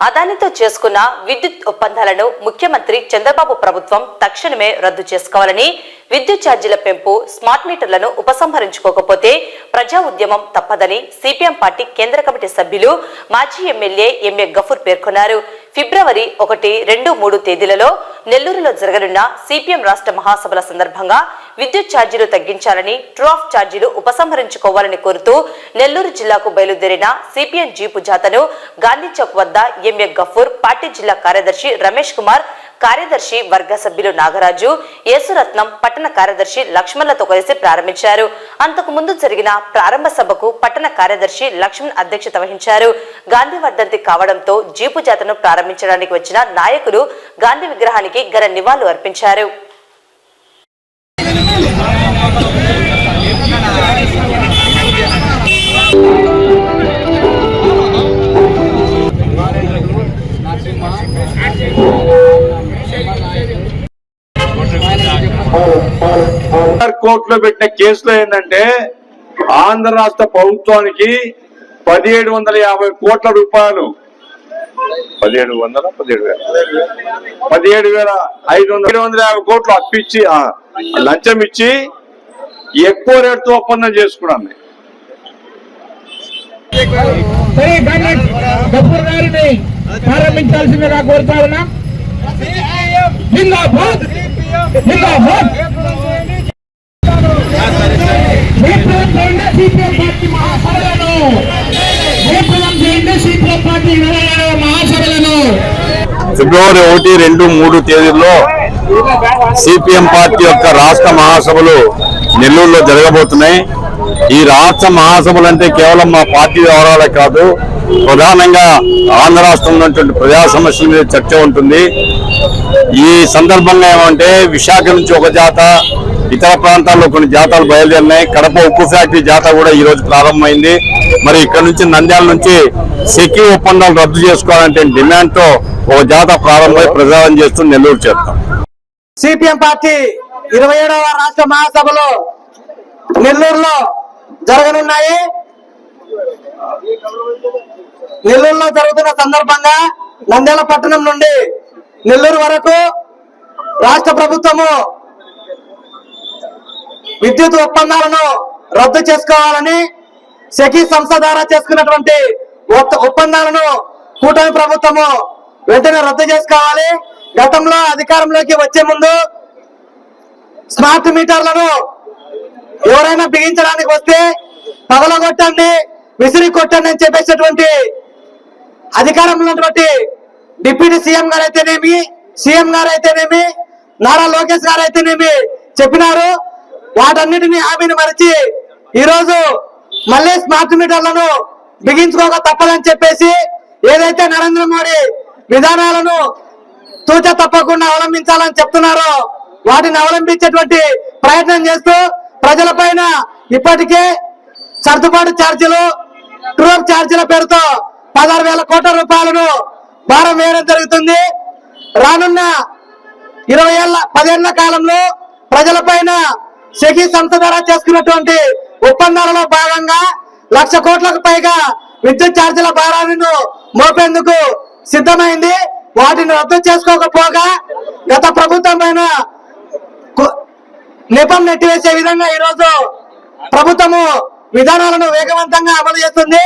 అదానితో చేసుకున్న విద్యుత్ ఒప్పందాలను ముఖ్యమంత్రి చంద్రబాబు ప్రభుత్వం తక్షణమే రద్దు చేసుకోవాలని విద్యుత్ ఛార్జీల పెంపు స్మార్ట్ మీటర్లను ఉపసంహరించుకోకపోతే ప్రజా ఉద్యమం తప్పదని సిపిఎం పార్టీ కేంద్ర కమిటీ సభ్యులు మాజీ ఎమ్మెల్యే ఎంఏ గఫూర్ పేర్కొన్నారు. ఫిబ్రవరి ఒకటి రెండు మూడు తేదీలలో నెల్లూరులో జరగనున్న సిపిఎం రాష్ట్ర మహాసభల సందర్భంగా విద్యుత్ ఛార్జీలు తగ్గించాలని ట్రాఫ్ ఛార్జీలు ఉపసంహరించుకోవాలని కోరుతూ నెల్లూరు జిల్లాకు బయలుదేరిన సిపిఎం జీపు జాతను గాంధీ చౌక్ వద్ద ఎంఏ గఫూర్ పార్టీ జిల్లా కార్యదర్శి రమేష్ కుమార్ కార్యదర్శి వర్గ సభ్యులు నాగరాజు యేసురత్నం పట్టణ కార్యదర్శి లక్ష్మణ్లతో కలిసి ప్రారంభించారు. అంతకు ముందు జరిగిన ప్రారంభ సభకు పట్టణ కార్యదర్శి లక్ష్మణ్ అధ్యక్షత వహించారు. గాంధీ వర్ధంతి కావడంతో జీపు జాతను ప్రారంభించడానికి వచ్చిన నాయకులు గాంధీ విగ్రహానికి ఘన నివాళులు అర్పించారు. కోర్టులో పెట్టిన కేసులో ఏంటంటే ఆంధ్ర రాష్ట్ర ప్రభుత్వానికి పదిహేడు వందల యాభై కోట్ల రూపాయలు. పదిహేడు వందల పదిహేడు వేల. పదిహేడు వేల ఐదు వందల ఏడు వందల యాభై కోట్లు అప్పిచ్చి లంచం ఇచ్చి ఎక్కువ రేటుతో ఒప్పందం చేసుకున్నాను గబ్బర్ గారిని ప్రారంభించాల్సిందిగా కోరుతా ఉన్నాం. జిందాబాద్! జిందాబాద్! సిపిఎం పార్టీ మహాసభలను చేయండి సిపిఎం పార్టీ ఇరవై మహాసభలను ఫిబ్రవరి ఒకటి రెండు మూడు తేదీల్లో సిపిఎం పార్టీ యొక్క రాష్ట్ర మహాసభలు నెల్లూరులో జరగబోతున్నాయి. ఈ రాష్ట్ర మహాసభలు అంటే కేవలం మా పార్టీ వ్యవహారాలే కాదు ప్రధానంగా ఆంధ్ర రాష్ట్రంలో ఉన్నటువంటి ప్రజా సమస్యల మీద చర్చ ఉంటుంది. ఈ సందర్భంగా ఏమంటే విశాఖ నుంచి ఒక జాత ఇతర ప్రాంతాల్లో కొన్ని జాతాలు బయలుదేరినాయి. కడప ఉక్కు ఫ్యాక్టరీ జాత కూడా ఈ రోజు ప్రారంభమైంది. మరి ఇక్కడ నుంచి నంద్యాల నుంచి సెక్యూ ఒప్పందాలు రద్దు చేసుకోవాలంటే డిమాండ్తో ఒక జాత ప్రారంభమై ప్రచారం చేస్తూ నెల్లూరు చేస్తాం సిపిఎం పార్టీ ఇరవై ఏడవ రాష్ట్ర మహాసభలో నెల్లూరులో జరగనున్నాయి. నెల్లూరులో జరుగుతున్న సందర్భంగా నంద్యాల పట్టణం నుండి నెల్లూరు వరకు రాష్ట్ర ప్రభుత్వము విద్యుత్ ఒప్పందాలను రద్దు చేసుకోవాలని సెకీ సంస్థ ద్వారా చేసుకున్నటువంటి ఒప్పందాలను కూటమి ప్రభుత్వము వెంటనే రద్దు చేసుకోవాలి. గతంలో అధికారంలోకి వచ్చే ముందు స్మార్ట్ మీటర్లను ఎవరైనా బిగించడానికి వస్తే పగలగొట్టండి విసిరి కొట్టండి అని చెప్పేసినటువంటి అధికారంలో ఉన్నటువంటి డిప్యూటీ సీఎం గారు అయితేనేమి సీఎం గారు అయితేనేమి నారా లోకేష్ గారు అయితేనేమి చెప్పినారు. వాటన్నిటిని హామీని మరిచి ఈరోజు మళ్ళీ స్మార్ట్ మీటర్లను బిగించుకోక తప్పదని చెప్పేసి ఏదైతే నరేంద్ర మోడీ విధానాలను తూచ తప్పకుండా అవలంబించాలని చెప్తున్నారో వాటిని అవలంబించేటువంటి ప్రయత్నం చేస్తూ ప్రజల పైన ఇప్పటికే సర్దుబాటు ఛార్జీలు ట్రూప్ ఛార్జీల పేరుతో పదహారు వేల కోట్ల రూపాయలను భారం వేయడం జరుగుతుంది. రానున్న ఇరవై ఏళ్ళ పదేళ్ళ కాలంలో ప్రజలపైన సెకీ సంస్థ ద్వారా చేసుకున్నటువంటి ఒప్పందాలలో భాగంగా లక్ష కోట్లకు పైగా విద్యుత్ ఛార్జీల భారాలను మోపేందుకు సిద్ధమైంది. వాటిని రద్దు చేసుకోకపోగా గత ప్రభుత్వం పైన నెట్టివేసే విధంగా ఈ రోజు ప్రభుత్వము విధానాలను వేగవంతంగా అమలు చేస్తుంది.